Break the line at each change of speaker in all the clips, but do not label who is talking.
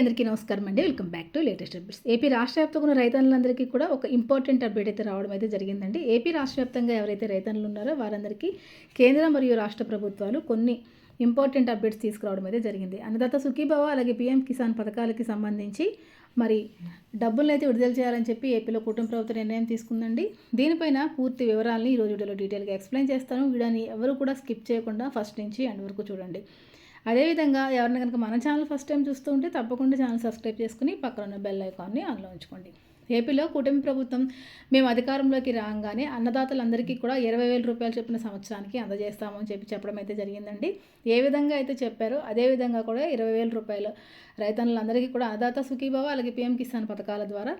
అందరికీ నమస్కారం అండి. Welcome back to latest updates. AP రాష్ట్ర వ్యాప్తంగా ఉన్న రైతన్నులందరికీ కూడా ఒక ఇంపార్టెంట్ అప్డేట్ అయితే రావడం అయితే జరిగిందండి. ఏపీ రాష్ట్ర వ్యాప్తంగా ఎవరైతే రైతన్నులు ఉన్నారో వారందరికీ కేంద్ర మరియు రాష్ట్ర ప్రభుత్వాలు కొన్ని ఇంపార్టెంట్ అప్డేట్స్ తీసుకురావడం అయితే జరిగింది. అన్నదాత సుఖీభావ అలాగే పీఎం కిసాన్ పథకాలకి సంబంధించి మరి డబ్బులను అయితే విడుదల చేయాలని చెప్పి ఏపీలో కుటుంబ ప్రభుత్వం నిర్ణయం తీసుకుందండి. దీనిపైన పూర్తి వివరాలని ఈ రోజు వీడియోలో డీటెయిల్గా ఎక్స్ప్లెయిన్ చేస్తాను. వీడియోని ఎవరు కూడా స్కిప్ చేయకుండా ఫస్ట్ నుంచి ఎండ్ వరకు చూడండి. అదేవిధంగా ఎవరిని కనుక మన ఛానల్ ఫస్ట్ టైం చూస్తూ ఉంటే తప్పకుండా ఛానల్ సబ్స్క్రైబ్ చేసుకుని పక్కన ఉన్న బెల్ ఐకాన్ని ఆన్లో ఉంచుకోండి. ఏపీలో కూటమి ప్రభుత్వం మేము అధికారంలోకి రాగానే అన్నదాతలందరికీ కూడా ఇరవై వేల రూపాయలు చెప్పిన సంవత్సరానికి అందజేస్తామని చెప్పి చెప్పడం అయితే జరిగిందండి. ఏ విధంగా అయితే చెప్పారో అదే విధంగా కూడా ఇరవై వేల రూపాయలు రైతన్నులందరికీ కూడా అన్నదాత సుఖీభావ అలాగే పీఎం కిసాన్ పథకాల ద్వారా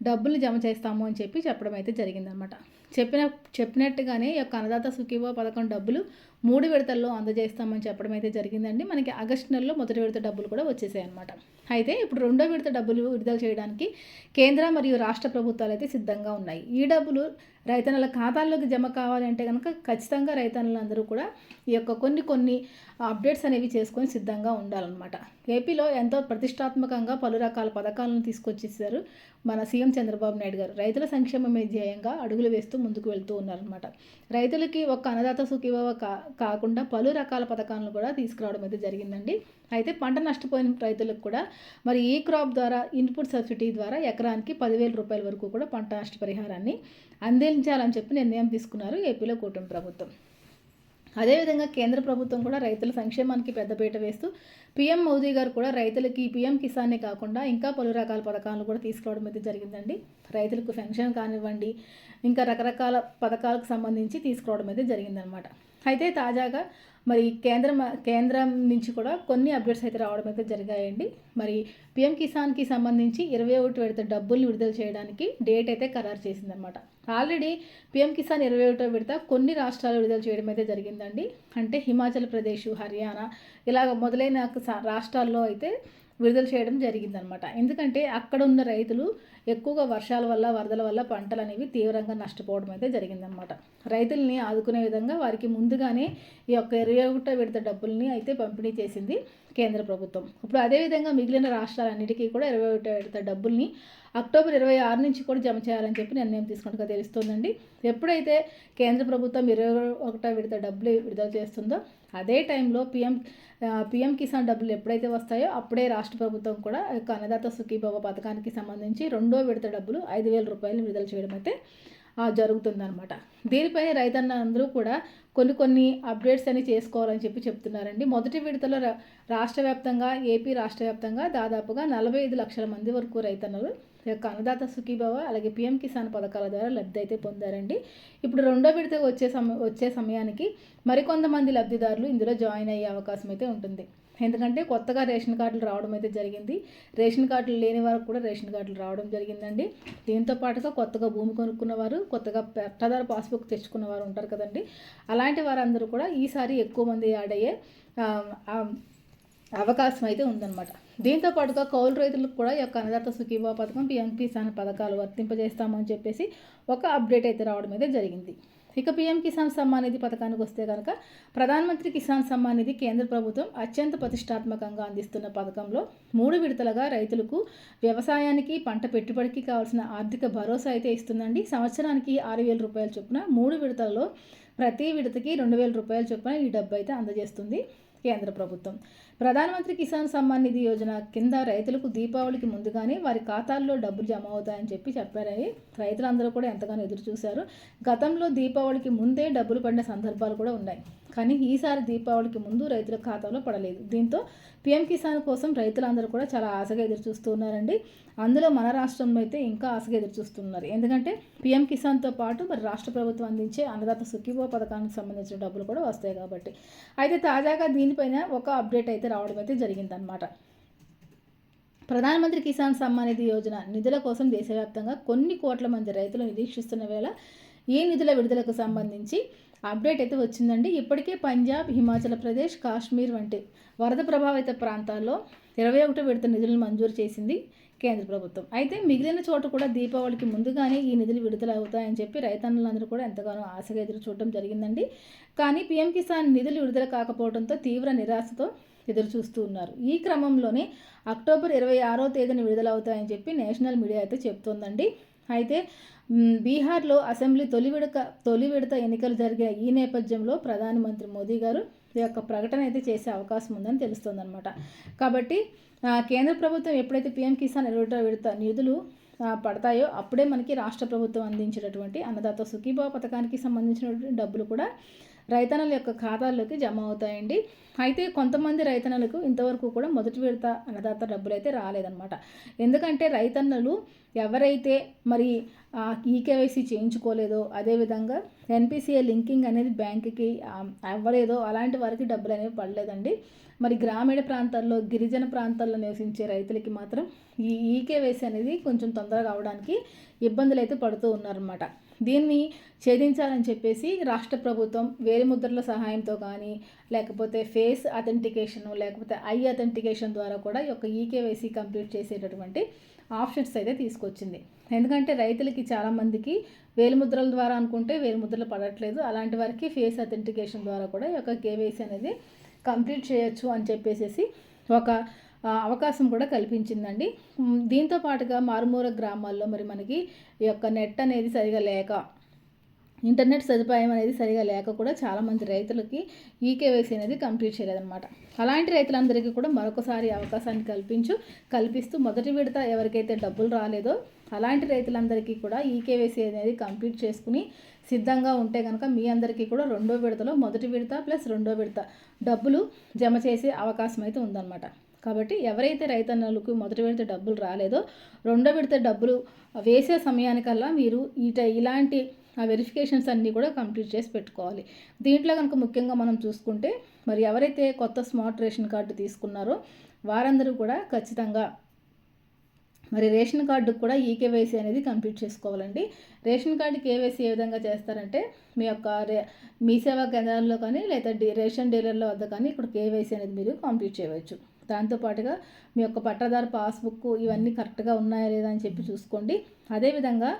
డబ్బులు జమ చేస్తాము అని చెప్పి చెప్పడం అయితే జరిగిందనమాట చెప్పిన చెప్పినట్టుగానే ఈ యొక్క అన్నదాత సుఖీభావ పథకం డబ్బులు మూడు విడతల్లో అందజేస్తామని చెప్పడం అయితే జరిగిందండి. మనకి ఆగస్టు నెలలో మొదటి విడత డబ్బులు కూడా వచ్చేసాయి అనమాట అయితే ఇప్పుడు రెండో విడత డబ్బులు విడుదల చేయడానికి కేంద్ర మరియు రాష్ట్ర ప్రభుత్వాలు అయితే సిద్ధంగా ఉన్నాయి. ఈ డబ్బులు రైతన్నల ఖాతాల్లోకి జమ కావాలంటే కనుక ఖచ్చితంగా రైతన్నలందరూ కూడా ఈ యొక్క కొన్ని కొన్ని అప్డేట్స్ అనేవి చేసుకొని సిద్ధంగా ఉండాలన్నమాట. ఏపీలో ఎంతో ప్రతిష్టాత్మకంగా పలు రకాల పథకాలను తీసుకొచ్చేసారు మన సీఎం చంద్రబాబు నాయుడు గారు. రైతుల సంక్షేమమే ధ్యేయంగా అడుగులు వేస్తూ ముందుకు వెళ్తూ ఉన్నారనమాట రైతులకి ఒక్క అన్నదాత సుఖీభవ కా కాకుండా పలు రకాల పథకాలను కూడా తీసుకురావడం అయితే జరిగిందండి. అయితే పంట నష్టపోయిన రైతులకు కూడా మరి ఈ క్రాప్ ద్వారా ఇన్పుట్ సబ్సిడీ ద్వారా ఎకరానికి పదివేల రూపాయల వరకు కూడా పంట నష్టపరిహారాన్ని అందించాలని చెప్పి నిర్ణయం తీసుకున్నారు ఏపీలో కూటమి ప్రభుత్వం. అదేవిధంగా కేంద్ర ప్రభుత్వం కూడా రైతుల సంక్షేమానికి పెద్దపీట వేస్తూ పీఎం మోదీ గారు కూడా రైతులకి పీఎం కిసాన్నే కాకుండా ఇంకా పలు రకాల పథకాలను కూడా తీసుకురావడం అయితే జరిగిందండి. రైతులకు పెన్షన్ కానివ్వండి ఇంకా రకరకాల పథకాలకు సంబంధించి తీసుకురావడం అయితే జరిగిందనమాట అయితే తాజాగా మరి కేంద్రం కేంద్రం నుంచి కూడా కొన్ని అప్డేట్స్ అయితే రావడం అయితే జరిగాయండి. మరి పిఎం కిసాన్కి సంబంధించి ఇరవై ఒకటి విడత డబ్బుల్ని విడుదల చేయడానికి డేట్ అయితే ఖరారు చేసిందనమాట ఆల్రెడీ పిఎం కిసాన్ ఇరవై ఒకటో విడత కొన్ని రాష్ట్రాలు విడుదల చేయడం అయితే జరిగిందండి. అంటే హిమాచల్ ప్రదేశ్ హర్యానా ఇలాగ మొదలైన రాష్ట్రాల్లో అయితే విడుదల చేయడం జరిగిందనమాట ఎందుకంటే అక్కడ ఉన్న రైతులు ఎక్కువగా వర్షాల వల్ల వరదల వల్ల పంటలు అనేవి తీవ్రంగా నష్టపోవడం అయితే జరిగిందనమాట రైతుల్ని ఆదుకునే విధంగా వారికి ముందుగానే ఈ యొక్క ఇరవై ఒకటో విడత డబ్బుల్ని అయితే పంపిణీ చేసింది కేంద్ర ప్రభుత్వం. ఇప్పుడు అదేవిధంగా మిగిలిన రాష్ట్రాలన్నిటికీ కూడా ఇరవై ఒకటో విడత డబ్బుల్ని అక్టోబర్ ఇరవై ఆరు నుంచి కూడా జమ చేయాలని చెప్పి నిర్ణయం తీసుకున్నట్టుగా తెలుస్తుందండి. ఎప్పుడైతే కేంద్ర ప్రభుత్వం ఇరవై ఒకటో విడత డబ్బులు విడుదల చేస్తుందో అదే టైంలో పిఎం పిఎం కిసాన్ డబ్బులు ఎప్పుడైతే వస్తాయో అప్పుడే రాష్ట్ర ప్రభుత్వం కూడా యొక్క అన్నదాత సుఖీభవ పథకానికి సంబంధించి రెండో విడత డబ్బులు ఐదు వేల రూపాయలు విడుదల చేయడం అయితే జరుగుతుందనమాట దీనిపై రైతన్నలందరూ కూడా కొన్ని కొన్ని అప్డేట్స్ అని చేసుకోవాలని చెప్పి చెప్తున్నారండి. మొదటి విడతలో రాష్ట్ర వ్యాప్తంగా ఏపీ రాష్ట్ర వ్యాప్తంగా దాదాపుగా నలభై ఐదు లక్షల మంది వరకు రైతన్నలు యొక్క అన్నదాత సుఖీభవ అలాగే పిఎం కిసాన్ పథకాల ద్వారా లబ్ధి అయితే పొందారండి. ఇప్పుడు రెండో విడత వచ్చే సమ వచ్చే సమయానికి మరికొంతమంది లబ్ధిదారులు ఇందులో జాయిన్ అయ్యే అవకాశం అయితే ఉంటుంది. ఎందుకంటే కొత్తగా రేషన్ కార్డులు రావడం అయితే జరిగింది. రేషన్ కార్డులు లేని వారికి కూడా రేషన్ కార్డులు రావడం జరిగిందండి. దీంతో పాటుగా కొత్తగా భూమి కొనుక్కున్న వారు కొత్తగా పట్టాదారు పాస్బుక్ తెచ్చుకున్న వారు ఉంటారు కదండి. అలాంటి వారందరూ కూడా ఈసారి ఎక్కువ మంది యాడ్ అయ్యే అవకాశం అయితే ఉందన్నమాట. దీంతో పాటుగా కౌలు రైతులకు కూడా ఈ యొక్క అన్నదాత సుఖీభా పథకం పిఎం కిసాన్ పథకాలు వర్తింపజేస్తామని చెప్పేసి ఒక అప్డేట్ అయితే రావడం అయితే జరిగింది. ఇక పీఎం కిసాన్ సమ్మాన్ నిధి పథకానికి వస్తే కనుక ప్రధానమంత్రి కిసాన్ సమ్మాన్ నిధి కేంద్ర ప్రభుత్వం అత్యంత ప్రతిష్టాత్మకంగా అందిస్తున్న పథకంలో మూడు విడతలుగా రైతులకు వ్యవసాయానికి పంట పెట్టుబడికి కావాల్సిన ఆర్థిక భరోసా అయితే ఇస్తుందండి. సంవత్సరానికి ఆరు వేల రూపాయల చొప్పున మూడు విడతల్లో ప్రతి విడతకి రెండు వేల రూపాయల చొప్పున ఈ డబ్బు అయితే అందజేస్తుంది కేంద్ర ప్రభుత్వం. ప్రధానమంత్రి కిసాన్ సమ్మాన్ నిధి యోజన కింద రైతులకు దీపావళికి ముందుగానే వారి ఖాతాల్లో డబ్బులు జమ అవుతాయని చెప్పి చెప్పారని రైతులందరూ కూడా ఎంతగానో ఎదురు చూశారు. గతంలో దీపావళికి ముందే డబ్బులు పడిన సందర్భాలు కూడా ఉన్నాయి. కానీ ఈసారి దీపావళికి ముందు రైతుల ఖాతాలో పడలేదు. దీంతో పీఎం కిసాన్ కోసం రైతులందరూ కూడా చాలా ఆశగా ఎదురు చూస్తున్నారండి. అందులో మన రాష్ట్రంలో అయితే ఇంకా ఆశగా ఎదురు చూస్తున్నారు. ఎందుకంటే పీఎం కిసాన్తో పాటు మరి రాష్ట్ర ప్రభుత్వం అందించే అన్నదాత సుఖీభో పథకానికి సంబంధించిన డబ్బులు కూడా వస్తాయి కాబట్టి. అయితే తాజాగా దీనిపైన ఒక అప్డేట్ అయితే రావడం అయితే జరిగిందనమాట ప్రధానమంత్రి కిసాన్ సమ్మాన్ నిధి యోజన నిధుల కోసం దేశవ్యాప్తంగా కొన్ని కోట్ల మంది రైతులు నిరీక్షిస్తున్న వేళ ఈ నిధుల విడుదలకు సంబంధించి అప్డేట్ అయితే వచ్చిందండి. ఇప్పటికే పంజాబ్ హిమాచల్ ప్రదేశ్ కాశ్మీర్ వంటి వరద ప్రభావిత ప్రాంతాల్లో ఇరవై ఒకటో విడత నిధులను మంజూరు చేసింది కేంద్ర ప్రభుత్వం. అయితే మిగిలిన చోట కూడా దీపావళికి ముందుగానే ఈ నిధులు విడుదల అవుతాయని చెప్పి రైతన్నులందరూ కూడా ఎంతగానో ఆశగా ఎదురు చూడటం జరిగిందండి. కానీ పీఎం కిసాన్ నిధులు విడుదల కాకపోవడంతో తీవ్ర నిరాశతో ఎదురు చూస్తూ ఉన్నారు. ఈ క్రమంలోనే అక్టోబర్ ఇరవై ఆరో తేదీన విడుదలవుతాయని చెప్పి నేషనల్ మీడియా అయితే చెప్తోందండి. అయితే బీహార్లో అసెంబ్లీ తొలి విడక తొలి విడత ఎన్నికలు జరిగే ఈ నేపథ్యంలో ప్రధానమంత్రి మోదీ గారు ఈ యొక్క ప్రకటన అయితే చేసే అవకాశం ఉందని తెలుస్తోందనమాట కాబట్టి కేంద్ర ప్రభుత్వం ఎప్పుడైతే పీఎం కిసాన్ ఇరవై విడత నిధులు పడతాయో అప్పుడే మనకి రాష్ట్ర ప్రభుత్వం అందించినటువంటి అన్నదాత సుఖీభావ పథకానికి సంబంధించినటువంటి డబ్బులు కూడా రైతన్నల యొక్క ఖాతాల్లోకి జమ అవుతాయండి. అయితే కొంతమంది రైతన్నలకు ఇంతవరకు కూడా మొదటి విడత అన్నదాత డబ్బులు అయితే రాలేదన్నమాట. ఎందుకంటే రైతన్నలు ఎవరైతే మరి ఈకేవైసీ చేయించుకోలేదో అదేవిధంగా ఎన్పిసిఏ లింకింగ్ అనేది బ్యాంకుకి అవ్వలేదో అలాంటి వారికి డబ్బులు అనేవి పడలేదండి. మరి గ్రామీణ ప్రాంతాల్లో గిరిజన ప్రాంతాల్లో నివసించే రైతులకి మాత్రం ఈ ఈకేవైసీ అనేది కొంచెం తొందరగా అవడానికి ఇబ్బందులు అయితే పడుతూ ఉన్నారన్నమాట. దీన్ని ఛేదించాలని చెప్పేసి రాష్ట్ర ప్రభుత్వం వేరే ముద్రల సహాయంతో కానీ లేకపోతే ఫేస్ అథెంటికేషన్ లేకపోతే ఐ అథెంటికేషన్ ద్వారా కూడా ఈ యొక్క ఈకేవైసీ కంప్లీట్ చేసేటటువంటి ఆప్షన్స్ అయితే తీసుకొచ్చింది. ఎందుకంటే రైతులకి చాలామందికి వేలిముద్రల ద్వారా అనుకుంటే వేలిముద్రలు పడట్లేదు. అలాంటి వారికి ఫేస్ అథెంటికేషన్ ద్వారా కూడా ఈ యొక్క కేవైసీ అనేది కంప్లీట్ చేయొచ్చు అని చెప్పేసి ఒక అవకాశం కూడా కల్పించిందండి. దీంతో పాటుగా మారుమూల గ్రామాల్లో మరి మనకి ఈ యొక్క నెట్ అనేది సరిగా లేక ఇంటర్నెట్ సదుపాయం అనేది సరిగా లేక కూడా చాలామంది రైతులకి ఈ కేవైసీ అనేది కంప్లీట్ చేయలేదన్నమాట. అలాంటి రైతులందరికీ కూడా మరొకసారి అవకాశాన్ని కల్పించు కల్పిస్తూ మొదటి విడత ఎవరికైతే డబ్బులు రాలేదో అలాంటి రైతులందరికీ కూడా ఈ కేవైసీ అనేది కంప్లీట్ చేసుకుని సిద్ధంగా ఉంటే కనుక మీ అందరికీ కూడా రెండో విడతలో మొదటి విడత ప్లస్ రెండో విడత డబ్బులు జమ చేసే అవకాశం అయితే ఉందన్నమాట. కాబట్టి ఎవరైతే రైతన్నలకు మొదటి విడత డబ్బులు రాలేదో రెండో విడత డబ్బులు వేసే సమయానికల్లా మీరు ఇట ఇలాంటి ఆ వెరిఫికేషన్స్ అన్నీ కూడా కంప్లీట్ చేసి పెట్టుకోవాలి. దీంట్లో కనుక ముఖ్యంగా మనం చూసుకుంటే మరి ఎవరైతే కొత్త స్మార్ట్ రేషన్ కార్డు తీసుకున్నారో వారందరూ కూడా ఖచ్చితంగా మరి రేషన్ కార్డుకు కూడా ఈ కేవైసీ అనేది కంప్లీట్ చేసుకోవాలండి. రేషన్ కార్డు కేవైసీ ఏ విధంగా చేస్తారంటే మీ యొక్క రే మీ సేవా కేంద్రాల్లో కానీ లేదా రేషన్ డీలర్ల వద్ద కానీ ఇక్కడ కేవైసీ అనేది మీరు కంప్లీట్ చేయవచ్చు. దాంతోపాటుగా మీ యొక్క పట్టాదారు పాస్బుక్ ఇవన్నీ కరెక్ట్గా ఉన్నాయా లేదా అని చెప్పి చూసుకోండి. అదేవిధంగా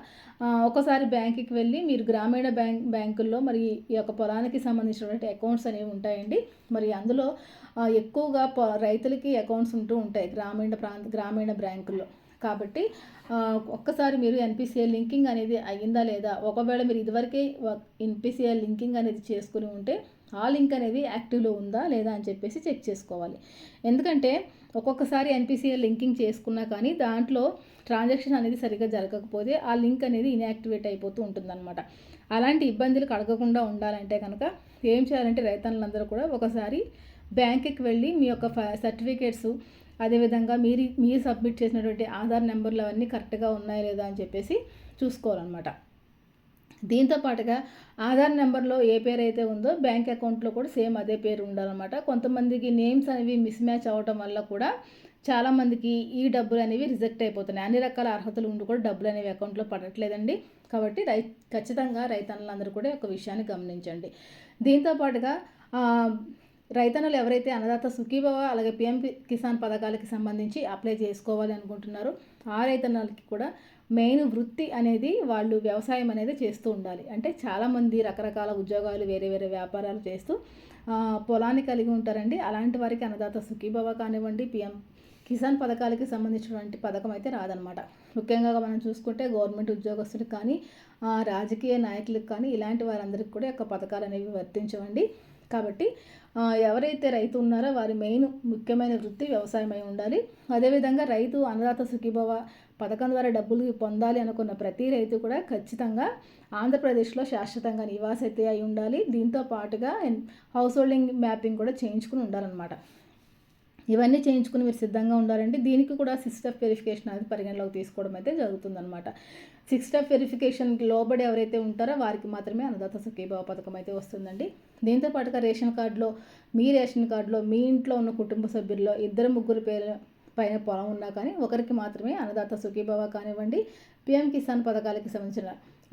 ఒకసారి బ్యాంకుకి వెళ్ళి మీరు గ్రామీణ బ్యాంక్ బ్యాంకుల్లో మరి ఈ యొక్క పొలానికి సంబంధించినటువంటి అకౌంట్స్ అనేవి ఉంటాయండి. మరి అందులో ఎక్కువగా రైతులకి అకౌంట్స్ ఉంటూ ఉంటాయి గ్రామీణ ప్రాంత గ్రామీణ బ్యాంకుల్లో. కాబట్టి ఒక్కసారి మీరు ఎన్పిసిఐ లింకింగ్ అనేది అయ్యిందా లేదా ఒకవేళ మీరు ఇదివరకే ఎన్పిసిఐ లింకింగ్ అనేది చేసుకుని ఉంటే ఆ లింక్ అనేది యాక్టివ్లో ఉందా లేదా అని చెప్పేసి చెక్ చేసుకోవాలి. ఎందుకంటే ఒక్కొక్కసారి ఎన్పిసిఐ లింకింగ్ చేసుకున్నా కానీ దాంట్లో ట్రాన్సాక్షన్ అనేది సరిగ్గా జరగకపోతే ఆ లింక్ అనేది ఇన్యాక్టివేట్ అయిపోతూ ఉంటుందన్నమాట. అలాంటి ఇబ్బందులు కడగకుండా ఉండాలంటే కనుక ఏం చేయాలంటే రైతన్నులందరూ కూడా ఒకసారి బ్యాంకుకి వెళ్ళి మీ యొక్క సర్టిఫికేట్స్ అదేవిధంగా మీరు మీరు సబ్మిట్ చేసినటువంటి ఆధార్ నెంబర్లు అవన్నీ కరెక్ట్గా ఉన్నాయా లేదా అని చెప్పేసి చూసుకోవాలన్నమాట. దీంతో పాటుగా ఆధార్ నెంబర్లో ఏ పేరు అయితే ఉందో బ్యాంక్ అకౌంట్లో కూడా సేమ్ అదే పేరు ఉండాలన్నమాట. కొంతమందికి నేమ్స్ అనేవి మిస్ మ్యాచ్ అవ్వటం వల్ల కూడా చాలామందికి ఈ డబ్బులు అనేవి రిజెక్ట్ అయిపోతున్నాయి. అన్ని రకాల అర్హతలు ఉండి కూడా డబ్బులు అనేవి అకౌంట్లో పడట్లేదండి. కాబట్టి రై ఖచ్చితంగా రైతన్నలందరూ కూడా ఒక విషయాన్ని గమనించండి. దీంతో పాటుగా రైతన్నలు ఎవరైతే అన్నదాత సుఖీభవ అలాగే పిఎం కిసాన్ పథకాలకి సంబంధించి అప్లై చేసుకోవాలి అనుకుంటున్నారో ఆ రైతన్నలకి కూడా మెయిన్ వృత్తి అనేది వాళ్ళు వ్యవసాయం అనేది చేస్తూ ఉండాలి. అంటే చాలామంది రకరకాల ఉద్యోగాలు వేరే వేరే వ్యాపారాలు చేస్తూ పొలాన్ని కలిగి ఉంటారండి. అలాంటి వారికి అన్నదాత సుఖీభవ కానివ్వండి పిఎం కిసాన్ పథకాలకి సంబంధించినటువంటి పథకం అయితే రాదనమాట ముఖ్యంగా మనం చూసుకుంటే గవర్నమెంట్ ఉద్యోగస్తులకు కానీ రాజకీయ నాయకులకు కానీ ఇలాంటి వారందరికీ కూడా యొక్క పథకాలు అనేవి వర్తించవండి. కాబట్టి ఎవరైతే రైతు ఉన్నారో వారి మెయిన్ ముఖ్యమైన వృత్తి వ్యవసాయమై ఉండాలి. అదేవిధంగా రైతు అన్నదాత సుఖీభవ పథకం ద్వారా డబ్బులు పొందాలి అనుకున్న ప్రతి రైతు కూడా ఖచ్చితంగా ఆంధ్రప్రదేశ్లో శాశ్వతంగా నివాసైతే అయి ఉండాలి. దీంతో పాటుగా హౌస్ హోల్డింగ్ మ్యాపింగ్ కూడా చేయించుకుని ఉండాలన్నమాట. ఇవన్నీ చేయించుకుని మీరు సిద్ధంగా ఉండాలండి దీనికి కూడా సిక్స్ స్టెప్ వెరిఫికేషన్ అనేది పరిగణలోకి తీసుకోవడం అయితే జరుగుతుందన్నమాట. సిక్స్ స్టెప్ వెరిఫికేషన్ లోబడి ఎవరైతే ఉంటారో వారికి మాత్రమే అన్నదాత సుఖీభావ పథకం అయితే వస్తుందండి. దీంతో పాటుగా రేషన్ కార్డులో మీ రేషన్ కార్డులో మీ ఇంట్లో ఉన్న కుటుంబ సభ్యుల్లో ఇద్దరు ముగ్గురు పేరు పైన పొలం ఉన్నా కానీ ఒకరికి మాత్రమే అన్నదాత సుఖీభావ కానివ్వండి. పిఎం కిసాన్ పథకాలకి సంబంధించిన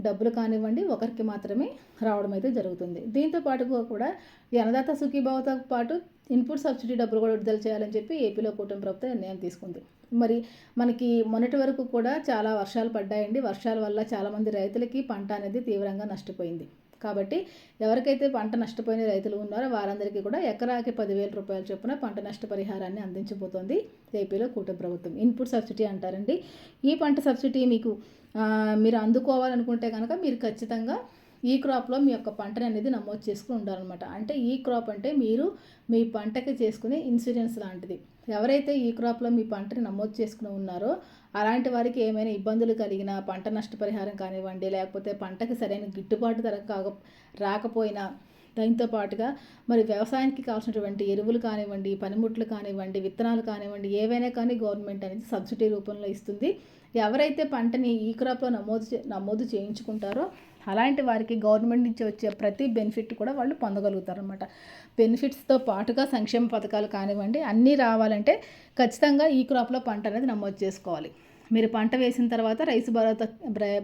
డబ్బులు కానివ్వండి ఒకరికి మాత్రమే రావడం అయితే జరుగుతుంది. దీంతో పాటుగా కూడా ఈ అన్నదాత సుఖీభావతో పాటు ఇన్పుట్ సబ్సిడీ డబ్బులు కూడా విడుదల చేయాలని చెప్పి ఏపీలో కూటమి ప్రభుత్వం నిర్ణయం తీసుకుంది. మరి మనకి మొన్నటి వరకు కూడా చాలా వర్షాలు పడ్డాయండి. వర్షాల వల్ల చాలామంది రైతులకి పంట అనేది తీవ్రంగా నష్టపోయింది. కాబట్టి ఎవరికైతే పంట నష్టపోయిన రైతులు ఉన్నారో వారందరికీ కూడా ఎకరాకి పదివేల రూపాయల చొప్పున పంట నష్టపరిహారాన్ని అందించబోతోంది ఏపీలో కూటమి ప్రభుత్వం. ఇన్పుట్ సబ్సిడీ అంటారండి. ఈ పంట సబ్సిడీ మీకు మీరు అందుకోవాలనుకుంటే కనుక మీరు ఖచ్చితంగా ఈ క్రాప్లో మీ యొక్క పంటని అనేది నమోదు చేసుకుని ఉండాలన్నమాట. అంటే ఈ క్రాప్ అంటే మీరు మీ పంటకి చేసుకునే ఇన్సూరెన్స్ లాంటిది. ఎవరైతే ఈ క్రాప్లో మీ పంటని నమోదు చేసుకుని ఉన్నారో అలాంటి వారికి ఏమైనా ఇబ్బందులు కలిగినా పంట నష్టపరిహారం కానివ్వండి లేకపోతే పంటకి సరైన గిట్టుబాటు ధర కాక రాకపోయినా దాంతో పాటుగా మరి వ్యవసాయానికి కావాల్సినటువంటి ఎరువులు కానివ్వండి పనిముట్లు కానివ్వండి విత్తనాలు కానివ్వండి ఏవైనా కానీ గవర్నమెంట్ అనేది సబ్సిడీ రూపంలో ఇస్తుంది. ఎవరైతే పంటని ఈ క్రాప్లో నమోదు నమోదు చేయించుకుంటారో అలాంటి వారికి గవర్నమెంట్ నుంచి వచ్చే ప్రతి బెనిఫిట్ కూడా వాళ్ళు పొందగలుగుతారు అనమాట బెనిఫిట్స్తో పాటుగా సంక్షేమ పథకాలు కానివ్వండి అన్నీ రావాలంటే ఖచ్చితంగా ఈ క్రాప్లో పంట అనేది నమోదు చేసుకోవాలి. మీరు పంట వేసిన తర్వాత రైతు భరోసా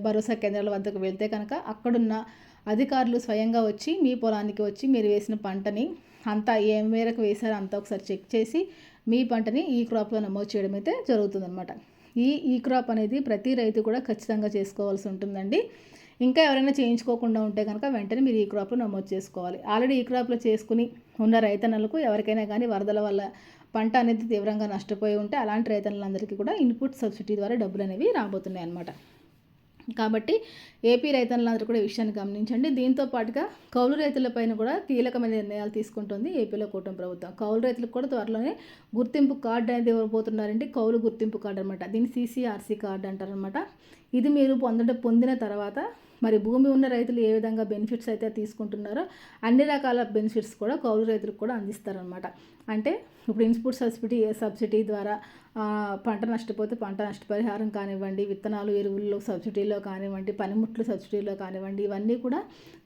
భరోసా కేంద్రాల వద్దకు వెళ్తే కనుక అక్కడున్న అధికారులు స్వయంగా వచ్చి మీ పొలానికి వచ్చి మీరు వేసిన పంటని అంతా ఏ మేరకు వేశారో అంతా ఒకసారి చెక్ చేసి మీ పంటని ఈ క్రాప్లో నమోదు చేయడం అయితే జరుగుతుందన్నమాట. ఈ ఈ క్రాప్ అనేది ప్రతి రైతు కూడా ఖచ్చితంగా చేసుకోవాల్సి ఉంటుందండి. ఇంకా ఎవరైనా చేయించుకోకుండా ఉంటే కనుక వెంటనే మీరు ఈ క్రాప్లో నమోదు చేసుకోవాలి. ఆల్రెడీ ఈ క్రాప్లో చేసుకుని ఉన్న రైతన్నలకు ఎవరికైనా కానీ వరదల వల్ల పంట అనేది తీవ్రంగా నష్టపోయి ఉంటే అలాంటి రైతన్నలందరికీ కూడా ఇన్పుట్ సబ్సిడీ ద్వారా డబ్బులు అనేవి రాబోతున్నాయి అన్నమాట కాబట్టి ఏపీ రైతులందరూ కూడా విషయాన్ని గమనించండి. దీంతో పాటుగా కౌలు రైతులపైన కూడా కీలకమైన నిర్ణయాలు తీసుకుంటుంది ఏపీలో కూటమి ప్రభుత్వం. కౌలు రైతులకు కూడా త్వరలోనే గుర్తింపు కార్డు అనేది ఇవ్వబోతున్నారంటే కౌలు గుర్తింపు కార్డు అనమాట దీన్ని సీసీఆర్సీ కార్డు అంటారనమాట ఇది మీరు పొందడం పొందిన తర్వాత మరి భూమి ఉన్న రైతులు ఏ విధంగా బెనిఫిట్స్ అయితే తీసుకుంటున్నారో అన్ని రకాల బెనిఫిట్స్ కూడా కౌలు రైతులకు కూడా అందిస్తారనమాట అంటే ఇప్పుడు ఇన్పుట్ సబ్సిడీ సబ్సిడీ ద్వారా పంట నష్టపోతే పంట నష్టపరిహారం కానివ్వండి విత్తనాలు ఎరువుల్లో సబ్సిడీలో కానివ్వండి పనిముట్లు సబ్సిడీలో కానివ్వండి ఇవన్నీ కూడా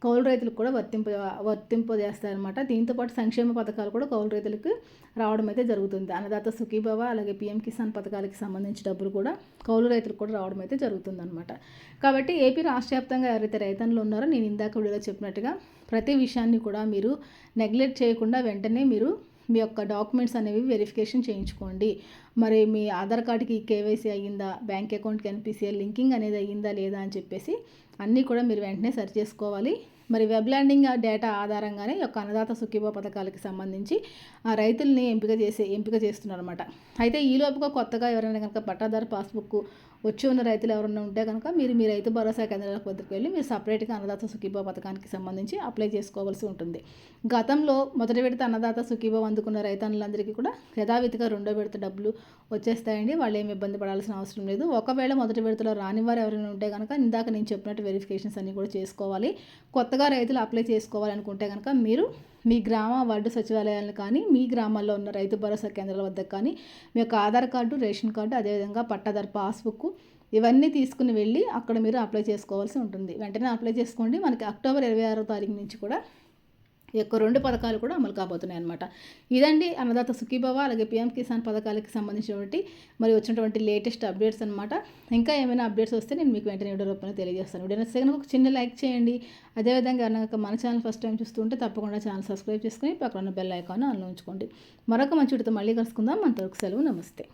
కౌలు రైతులకు కూడా వర్తింప వర్తింపజేస్తారనమాట దీంతోపాటు సంక్షేమ పథకాలు కూడా కౌలు రైతులకు రావడం అయితే జరుగుతుంది. అన్నదాత సుఖీభవ అలాగే పిఎం కిసాన్ పథకాలకి సంబంధించి డబ్బులు కూడా కౌలు రైతులకు కూడా రావడం అయితే జరుగుతుంది అనమాట కాబట్టి ఏపీ రాష్ట్ర వ్యాప్తంగా ఎవరైతే రైతన్లు ఉన్నారో నేను ఇందాక వీడియోలో చెప్పినట్టుగా ప్రతి విషయాన్ని కూడా మీరు నెగ్లెక్ట్ చేయకుండా వెంటనే మీరు మీ యొక్క డాక్యుమెంట్స్ అనేవి వెరిఫికేషన్ చేయించుకోండి. మరి మీ ఆధార్ కార్డుకి కేవైసీ అయ్యిందా? బ్యాంక్ అకౌంట్కి ఎన్పిసిఎల్ లింకింగ్ అనేది అయ్యిందా లేదా అని చెప్పేసి అన్నీ కూడా మీరు వెంటనే సరి చేసుకోవాలి. మరి వెబ్ ల్యాండింగ్ డేటా ఆధారంగానే యొక్క అన్నదాత సుఖీభో పథకాలకి సంబంధించి ఆ రైతుల్ని ఎంపిక చేసే ఎంపిక చేస్తున్నారన్నమాట. అయితే ఈ లోపుగా కొత్తగా ఎవరైనా కనుక పట్టాదారు పాస్బుక్ వచ్చి ఉన్న రైతులు ఎవరైనా ఉంటే కనుక మీరు మీ రైతు భరోసా కేంద్రాల వద్దకు వెళ్ళి మీరు సపరేట్గా అన్నదాత సుఖీభావ పథకానికి సంబంధించి అప్లై చేసుకోవాల్సి ఉంటుంది. గతంలో మొదటి విడత అన్నదాత సుఖీభావ అందుకున్న రైతన్నులందరికీ కూడా యథావిధిగా రెండో విడత డబ్బులు వచ్చేస్తాయండి. వాళ్ళు ఏమి ఇబ్బంది పడాల్సిన అవసరం లేదు. ఒకవేళ మొదటి విడతలో రాని వారు ఎవరైనా ఉంటే కనుక ఇందాక నేను చెప్పినట్టు వెరిఫికేషన్స్ అన్నీ కూడా చేసుకోవాలి. కొత్తగా రైతులు అప్లై చేసుకోవాలనుకుంటే కనుక మీరు మీ గ్రామ వార్డు సచివాలయాలను కానీ మీ గ్రామాల్లో ఉన్న రైతు భరోసా కేంద్రాల వద్ద కానీ మీ యొక్క ఆధార్ కార్డు రేషన్ కార్డు అదేవిధంగా పట్టాదారు పాస్బుక్ ఇవన్నీ తీసుకుని వెళ్ళి అక్కడ మీరు అప్లై చేసుకోవాల్సి ఉంటుంది. వెంటనే అప్లై చేసుకోండి. మనకి అక్టోబర్ ఇరవై ఆరో తారీఖు నుంచి కూడా యొక్క రెండు పథకాలు కూడా అమలు కాబోతున్నాయి అనమాట ఇదండి అన్నదాత సుఖీభవ అలాగే పిఎం కిసాన్ పథకాలకి సంబంధించినటువంటి మరి వచ్చినటువంటి లేటెస్ట్ అప్డేట్స్ అనమాట ఇంకా ఏమైనా అప్డేట్స్ వస్తే నేను మీకు వెంటనే వీడియో రూపంలో తెలియజేస్తాను. వీడియో నచ్చితే ఒక చిన్న లైక్ చేయండి. అదేవిధంగా కనుక మన ఛానల్ ఫస్ట్ టైం చూస్తుంటే తప్పకుండా ఛానల్ సబ్స్క్రైబ్ చేసుకుని పక్కన బెల్ ఐకాన్ అన్లో ఉంచుకోండి. మరొక మంచి వీడితో మళ్ళీ కలుసుకుందాం. అంతవరకు సెలవు. నమస్తే.